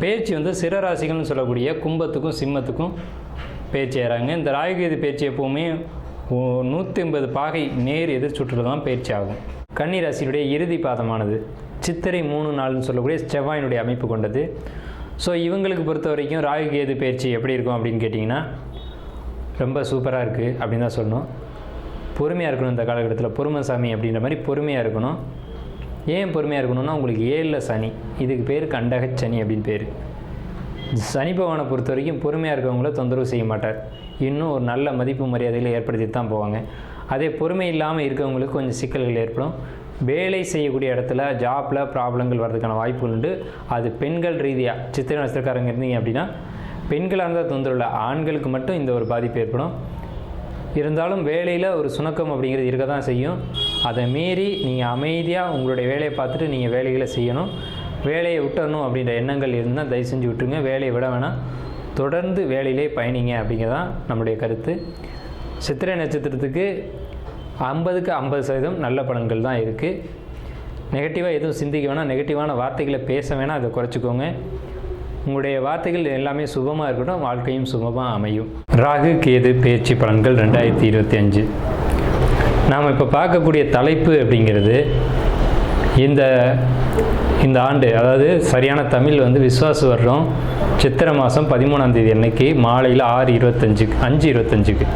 பேச்சு வந்து சிற ராசிகள்னு சொல்லக்கூடிய கும்பத்துக்கும் சிம்மத்துக்கும் பேச்சு ஏறாங்க இந்த ராகுகேது பேச்சு எப்போவுமே நூற்றி ஐம்பது பாகை நேர் எதிர் சுற்றுல தான் பயிற்சி ஆகும். கன்னிராசியினுடைய இறுதி பாதமானது சித்திரை மூணு நாள்னு சொல்லக்கூடிய செவ்வாயினுடைய அமைப்பு கொண்டது. ஸோ இவங்களுக்கு பொறுத்த வரைக்கும் ராகுகேது பயிற்சி எப்படி இருக்கும் அப்படின்னு கேட்டிங்கன்னா ரொம்ப சூப்பராக இருக்குது அப்படின்னு தான் சொல்லணும். பொறுமையாக இருக்கணும் இந்த காலகட்டத்தில். பொறுமை சாமி அப்படின்ற மாதிரி பொறுமையாக இருக்கணும். ஏன் பொறுமையாக இருக்கணும்னா உங்களுக்கு ஏழில் சனி. இதுக்கு பேர் கண்டக சனி அப்படின்னு பேர். சனி பகவானை பொறுத்த வரைக்கும் பொறுமையாக இருக்கவங்கள தொந்தரவு செய்ய மாட்டார். இன்னும் ஒரு நல்ல மதிப்பு மரியாதைகளை ஏற்படுத்தி தான் போவாங்க. அதே பொறுமை இல்லாமல் இருக்கவங்களுக்கு கொஞ்சம் சிக்கல்கள் ஏற்படும். வேலை செய்யக்கூடிய இடத்துல ஜாப்பில் ப்ராப்ளங்கள் வர்றதுக்கான வாய்ப்புகள் உண்டு. அது பெண்கள் ரீதியாக சித்திரை நட்சத்திரக்காரங்க இருந்தீங்க அப்படின்னா பெண்களாக இருந்தால் தொந்தரவு இல்லை. ஆண்களுக்கு மட்டும் இந்த ஒரு பாதிப்பு ஏற்படும். இருந்தாலும் வேலையில் ஒரு சுணக்கம் அப்படிங்கிறது இருக்க தான் செய்யும். அதை மீறி நீங்கள் அமைதியாக உங்களுடைய வேலையை பார்த்துட்டு நீங்கள் வேலைகளை செய்யணும். வேலையை விட்டுறணும் அப்படின்ற எண்ணங்கள் இருந்தால் தயவு செஞ்சு விட்டுருங்க. வேலையை விட வேணாம். தொடர்ந்து வேலையிலே பயணிங்க அப்படிங்கிறதான் நம்முடைய கருத்து. சித்திரை நட்சத்திரத்துக்கு ஐம்பதுக்கு ஐம்பது சதவீதம் நல்ல பலன்கள் தான் இருக்குது நெகட்டிவாக எதுவும் சிந்திக்க வேணாம். நெகட்டிவான வார்த்தைகளை பேச வேணாம். அதை குறைச்சிக்கோங்க. உங்களுடைய வார்த்தைகள் எல்லாமே சுபமாக இருக்கட்டும். வாழ்க்கையும் சுபமாக அமையும். ராகு கேது பேச்சு பலன்கள் ரெண்டாயிரத்தி இருபத்தி அஞ்சு. நாம் இப்போ பார்க்கக்கூடிய தலைப்பு அப்படிங்கிறது இந்த இந்த ஆண்டு அதாவது சரியான தமிழ் வந்து விஸ்வாச வருடம் சித்திரை மாதம் பதிமூணாம் தேதி அன்னைக்கு மாலையில் ஆறு இருபத்தஞ்சுக்கு அஞ்சு இருபத்தஞ்சுக்கு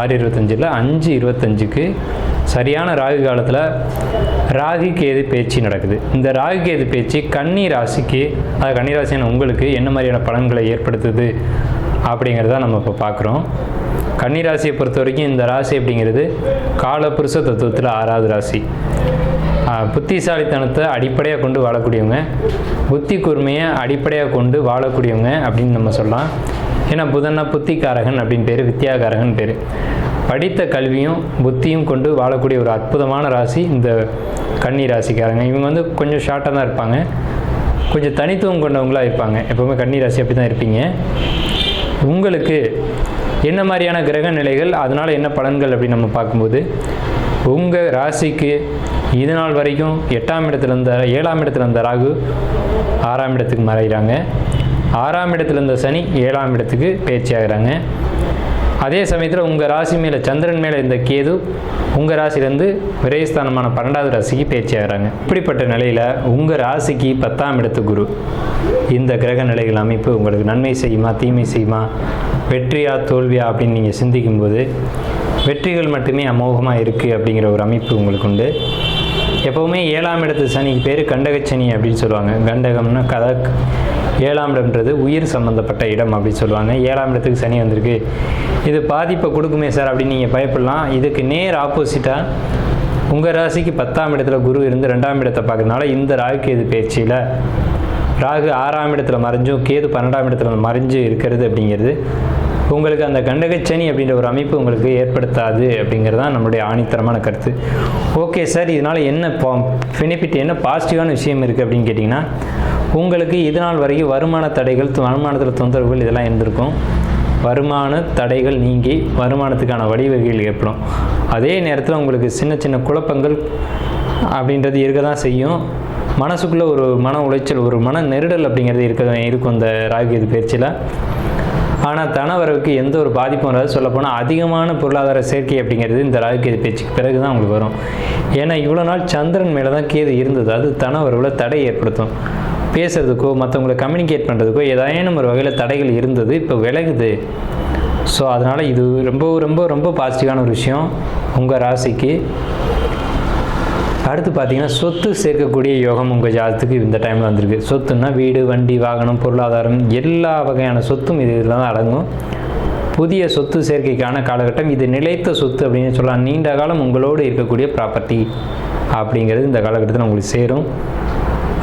ஆறு இருபத்தஞ்சில் அஞ்சு இருபத்தஞ்சுக்கு சரியான ராகு காலத்தில் ராகு கேது பேச்சு நடக்குது. இந்த ராகு கேது பேச்சு கன்னி ராசிக்கு அது கன்னி ராசியான உங்களுக்கு என்ன மாதிரியான பலன்களை ஏற்படுத்துது? அப்படிங்கிறத நம்ம இப்போ பார்க்குறோம் கன்னி ராசியை பொறுத்த வரைக்கும் இந்த ராசி அப்படிங்கிறது காலபுருஷ தத்துவத்தில் ஆறாவது ராசி. புத்திசாலித்தனத்தை அடிப்படையாக கொண்டு வாழக்கூடியவங்க புத்தி கூர்மையை அடிப்படையாக கொண்டு வாழக்கூடியவங்க அப்படின்னு நம்ம சொல்லலாம். ஏன்னா புதன்னா புத்திகாரகன் அப்படின்னு பேர் வித்யாகாரகன் பேர். படித்த கல்வியும் புத்தியும் கொண்டு வாழக்கூடிய ஒரு அற்புதமான ராசி இந்த கன்னி ராசிக்காரங்க இவங்க வந்து கொஞ்சம் ஷார்ட்டாக தான் இருப்பாங்க. கொஞ்சம் தனித்துவம் கொண்டவங்களாக இருப்பாங்க. எப்போவுமே கன்னி ராசி அப்படி தான் இருப்பீங்க. உங்களுக்கு என்ன மாதிரியான கிரக நிலைகள் அதனால் என்ன பலன்கள் அப்படின்னு நம்ம பார்க்கும்போது உங்கள் ராசிக்கு இது நாள் வரைக்கும் எட்டாம் இடத்துல இருந்த ஏழாம் இடத்துல இருந்த ராகு ஆறாம் இடத்துக்கு மறைகிறாங்க ஆறாம் இடத்துல இருந்த சனி ஏழாம் இடத்துக்கு பேச்சியாகிறாங்க. அதே சமயத்தில் உங்கள் ராசி மேலே சந்திரன் மேலே இந்த கேது உங்கள் ராசிலேருந்து விரயஸ்தானமான பன்னெண்டாவது ராசிக்கு பேச்சு ஆகிறாங்க இப்படிப்பட்ட நிலையில் உங்கள் ராசிக்கு பத்தாம் இடத்து குரு. இந்த கிரக நிலைகள் அமைப்பு உங்களுக்கு நன்மை செய்யுமா தீமை செய்யுமா வெற்றியா தோல்வியா அப்படின்னு நீங்கள் சிந்திக்கும்போது வெற்றிகள் மட்டுமே அமோகமாக இருக்குது அப்படிங்கிற ஒரு அமைப்பு உங்களுக்கு உண்டு. எப்போவுமே ஏழாம் இடத்து சனிக்கு பேர் கண்டகச்சனி அப்படின்னு சொல்லுவாங்க. கண்டகம்னா கதக். ஏழாம் இடம்ன்றது உயிர் சம்மந்தப்பட்ட இடம் அப்படின்னு சொல்லுவாங்க. ஏழாம் இடத்துக்கு சனி வந்திருக்கு. இது பாதிப்பை கொடுக்குமே சார் அப்படின்னு நீங்கள் பயப்படலாம். இதுக்கு நேர் ஆப்போசிட்டாக உங்கள் ராசிக்கு பத்தாம் இடத்துல குரு இருந்து ரெண்டாம் இடத்தை பார்க்கறதுனால இந்த ராகு கேது பயிற்சியில் ராகு ஆறாம் இடத்துல மறைஞ்சும் கேது பன்னெண்டாம் இடத்துல மறைஞ்சு இருக்கிறது அப்படிங்கிறது உங்களுக்கு அந்த கண்டகச்சனி அப்படின்ற ஒரு அமைப்பு உங்களுக்கு ஏற்படுத்தாது அப்படிங்கிறது தான் நம்மளுடைய ஆணித்தரமான கருத்து. ஓகே சார் இதனால் என்ன பெனிஃபிட் என்ன பாசிட்டிவான விஷயம் இருக்குது அப்படின்னு கேட்டிங்கன்னா உங்களுக்கு இது நாள் வரைக்கும் வருமான தடைகள் வருமானத்தில் தொந்தரவுகள் இதெல்லாம் இருந்திருக்கும். வருமான தடைகள் நீங்கி வருமானத்துக்கான வழிவகைகள் ஏற்படும். அதே நேரத்தில் உங்களுக்கு சின்ன சின்ன குழப்பங்கள் அப்படின்றது இருக்க தான் செய்யும். மனசுக்குள்ளே ஒரு மன உளைச்சல் ஒரு மன நெருடல் அப்படிங்கிறது இருக்க இருக்கும் இந்த இது பயிற்சியில். ஆனால் தனவரவுக்கு எந்த ஒரு பாதிப்பும் வராது. சொல்லப்போனால் அதிகமான பொருளாதார சேர்க்கை அப்படிங்கிறது இந்த ராகுகேது பேச்சுக்கு பிறகு தான் உங்களுக்கு வரும். ஏன்னா இவ்வளோ நாள் சந்திரன் மேலே தான் கேது இருந்தது. அது தனவரவில் தடை ஏற்படுத்தும். பேசுறதுக்கோ மற்றவங்களை கம்யூனிகேட் பண்ணுறதுக்கோ ஏதாயினும் ஒரு வகையில் தடைகள் இருந்தது இப்போ விலகுது. ஸோ அதனால் இது ரொம்ப ரொம்ப ரொம்ப பாசிட்டிவான ஒரு விஷயம். உங்கள் ராசிக்கு அடுத்து பார்த்தீங்கன்னா சொத்து சேர்க்கக்கூடிய யோகம் உங்கள் ஜாதத்துக்கு இந்த டைமில் வந்திருக்கு. சொத்துன்னா வீடு வண்டி வாகனம் பொருளாதாரம் எல்லா வகையான சொத்தும் இது இதில் தான் அடங்கும். புதிய சொத்து சேர்க்கைக்கான காலகட்டம் இது நிலைத்த சொத்து அப்படின்னு சொல்லலாம். நீண்ட காலம் உங்களோடு இருக்கக்கூடிய ப்ராப்பர்ட்டி அப்படிங்கிறது இந்த காலகட்டத்தில் உங்களுக்கு சேரும்.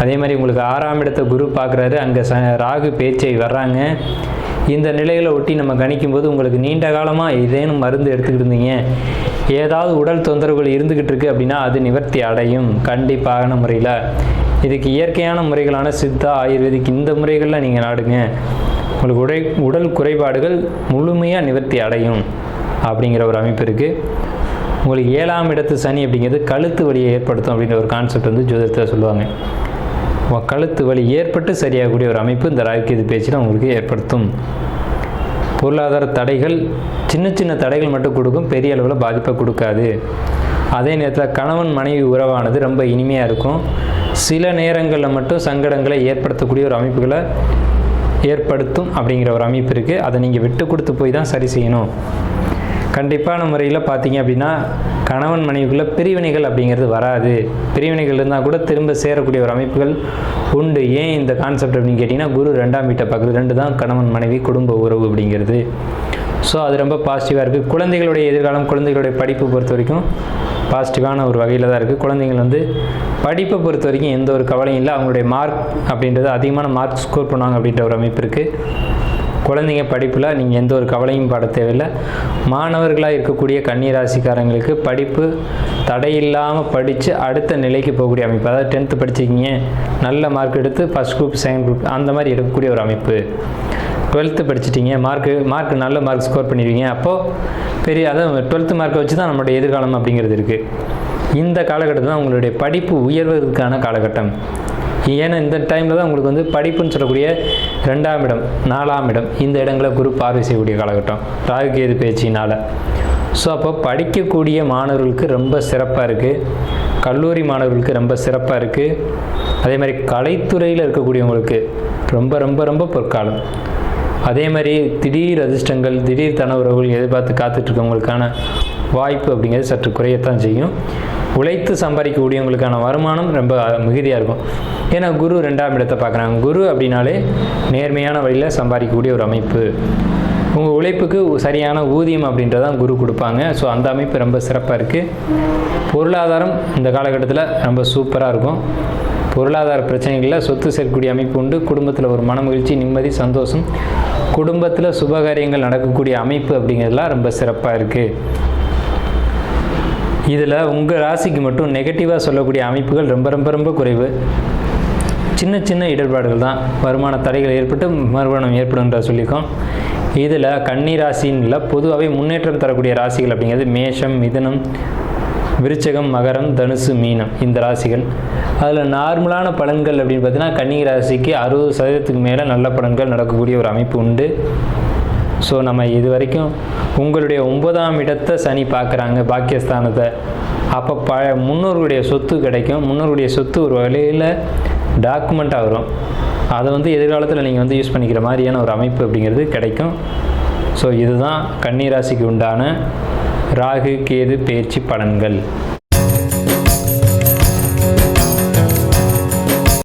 அதே மாதிரி உங்களுக்கு ஆறாம் இடத்த குரு பார்க்குறாரு. அங்கே ச ராகு பேச்சை வர்றாங்க. இந்த நிலைகளை ஒட்டி நம்ம கணிக்கும்போது உங்களுக்கு நீண்ட காலமாக ஏதேனும் மருந்து எடுத்துக்கிட்டு இருந்தீங்க. ஏதாவது உடல் தொந்தரவுகள் இருந்துக்கிட்டு இருக்கு அப்படின்னா அது நிவர்த்தி அடையும். கண்டிப்பான முறையில். இதுக்கு இயற்கையான முறைகளான சித்தா ஆயுர்வேதிக் இந்த முறைகளில் நீங்கள் நாடுங்க. உங்களுக்கு உடை உடல் குறைபாடுகள் முழுமையாக நிவர்த்தி அடையும் அப்படிங்கிற ஒரு அமைப்பு இருக்குது உங்களுக்கு ஏழாம் இடத்து சனி அப்படிங்கிறது கழுத்து வலியை ஏற்படுத்தும் அப்படிங்கிற ஒரு கான்செப்ட் வந்து ஜோதிடத்தில் சொல்லுவாங்க. கழுத்து வலி ஏற்பட்டு சரியாகக்கூடிய ஒரு அமைப்பு இந்த ராகுகேது பேச்சில் உங்களுக்கு ஏற்படுத்தும். பொருளாதார தடைகள் சின்ன சின்ன தடைகள் மட்டும் கொடுக்கும் பெரிய அளவில் பாதிப்பை கொடுக்காது. அதே நேரத்தில் கணவன் மனைவி உறவானது ரொம்ப இனிமையாக இருக்கும். சில நேரங்களில் மட்டும் சங்கடங்களை ஏற்படுத்தக்கூடிய ஒரு அமைப்புகளை ஏற்படுத்தும் அப்படிங்கிற ஒரு அமைப்பு இருக்குது அதை நீங்கள் விட்டு கொடுத்து போய் தான் சரி செய்யணும். கண்டிப்பான முறையில் பார்த்தீங்க அப்படின்னா கணவன் மனைவிக்குள்ளே பிரிவினைகள் அப்படிங்கிறது வராது. பிரிவினைகள் இருந்தால் கூட திரும்ப சேரக்கூடிய ஒரு அமைப்புகள் உண்டு. ஏன் இந்த கான்செப்ட் அப்படின்னு கேட்டிங்கன்னா குரு ரெண்டாம் வீட்டை பார்க்குறது ரெண்டு தான் கணவன் மனைவி குடும்ப உறவு அப்படிங்கிறது. ஸோ அது ரொம்ப பாசிட்டிவாக இருக்குது குழந்தைகளுடைய எதிர்காலம் குழந்தைகளுடைய படிப்பு பொறுத்த வரைக்கும் பாசிட்டிவான ஒரு வகையில் தான் இருக்குது குழந்தைங்கள் வந்து படிப்பை பொறுத்த வரைக்கும் எந்த ஒரு கவலையும் இல்லை. அவங்களுடைய மார்க் அப்படின்றது அதிகமான மார்க் ஸ்கோர் பண்ணுவாங்க அப்படின்ற ஒரு அமைப்பு இருக்குது குழந்தைங்க படிப்பில் நீங்கள் எந்த ஒரு கவலையும் பட தேவையில்லை. மாணவர்களாக இருக்கக்கூடிய கன்னிராசிக்காரங்களுக்கு படிப்பு தடையில்லாமல் படித்து அடுத்த நிலைக்கு போகக்கூடிய அமைப்பு. அதாவது டென்த்து படிச்சிக்கிங்க நல்ல மார்க் எடுத்து ஃபஸ்ட் குரூப் செகண்ட் குரூப் அந்த மாதிரி எடுக்கக்கூடிய ஒரு அமைப்பு. டுவெல்த்து படிச்சிட்டிங்க மார்க்கு மார்க் நல்ல மார்க் ஸ்கோர் பண்ணிடுவீங்க அப்போது பெரிய அதாவது டுவெல்த்து மார்க்கை வச்சு தான் நம்மளுடைய எதிர்காலம் அப்படிங்கிறது இருக்குது இந்த காலகட்டத்தில் தான் உங்களுடைய படிப்பு உயர்வதற்கான காலகட்டம். ஏன்னா இந்த டைமில் தான் உங்களுக்கு வந்து படிப்புன்னு சொல்லக்கூடிய ரெண்டாம் இடம் நாலாம் இடம் இந்த இடங்களை குரு பார்வை செய்யக்கூடிய காலகட்டம். ராகுகேது பேச்சினால். ஸோ அப்போ படிக்கக்கூடிய மாணவர்களுக்கு ரொம்ப சிறப்பாக இருக்குது கல்லூரி மாணவர்களுக்கு ரொம்ப சிறப்பாக இருக்குது அதே மாதிரி கலைத்துறையில் இருக்கக்கூடியவங்களுக்கு ரொம்ப ரொம்ப ரொம்ப பொற்காலம். அதே மாதிரி திடீர் அதிர்ஷ்டங்கள் திடீர் தன உறவுகள் எதிர்பார்த்து காத்துட்ருக்கவங்களுக்கான வாய்ப்பு அப்படிங்கிறது சற்று குறையத்தான் செய்யும். உழைத்து சம்பாதிக்கக்கூடியவங்களுக்கான வருமானம் ரொம்ப மிகுதியாக இருக்கும். ஏன்னா குரு ரெண்டாம் இடத்தை பார்க்குறாங்க. குரு அப்படின்னாலே நேர்மையான வழியில் சம்பாதிக்கக்கூடிய ஒரு அமைப்பு. உங்கள் உழைப்புக்கு சரியான ஊதியம் அப்படின்றதான் குரு கொடுப்பாங்க. ஸோ அந்த அமைப்பு ரொம்ப சிறப்பாக இருக்குது பொருளாதாரம் இந்த காலகட்டத்தில் ரொம்ப சூப்பராக இருக்கும். பொருளாதார பிரச்சனைகளில் சொத்து சேர்க்கக்கூடிய அமைப்பு உண்டு. குடும்பத்தில் ஒரு மன மகிழ்ச்சி நிம்மதி சந்தோஷம். குடும்பத்தில் சுபகாரியங்கள் நடக்கக்கூடிய அமைப்பு அப்படிங்கிறதுலாம் ரொம்ப சிறப்பாக இருக்குது இதில் உங்கள் ராசிக்கு மட்டும் நெகட்டிவாக சொல்லக்கூடிய அமைப்புகள் ரொம்ப ரொம்ப ரொம்ப குறைவு. சின்ன சின்ன இடர்பாடுகள் தான். வருமான தடைகள் ஏற்பட்டு மறுமணம் ஏற்படும்ன்ற சொல்லியிருக்கோம். இதில் கன்னி ராசின்ல பொதுவாகவே முன்னேற்றம் தரக்கூடிய ராசிகள் அப்படிங்கிறது மேஷம் மிதனம் விருச்சகம் மகரம் தனுசு மீனம் இந்த ராசிகள். அதில் நார்மலான பலன்கள் அப்படின்னு பார்த்தீங்கன்னா கன்னி ராசிக்கு அறுபது சதவீதத்துக்கு மேலே நல்ல பலன்கள் நடக்கக்கூடிய ஒரு அமைப்பு உண்டு. ஸோ நம்ம இது வரைக்கும் உங்களுடைய ஒன்பதாம் இடத்தை சனி பார்க்குறாங்க பாக்கியஸ்தானத்தை. அப்போ ப முன்னோர்களுடைய சொத்து கிடைக்கும். முன்னோருடைய சொத்து ஒரு வகையில் டாக்குமெண்ட்டாக வரும். அதை வந்து எதிர்காலத்தில் நீங்கள் வந்து யூஸ் பண்ணிக்கிற மாதிரியான ஒரு அமைப்பு அப்படிங்கிறது கிடைக்கும். ஸோ இதுதான் கன்னிராசிக்கு உண்டான ராகு கேது பயிற்சி பலன்கள்.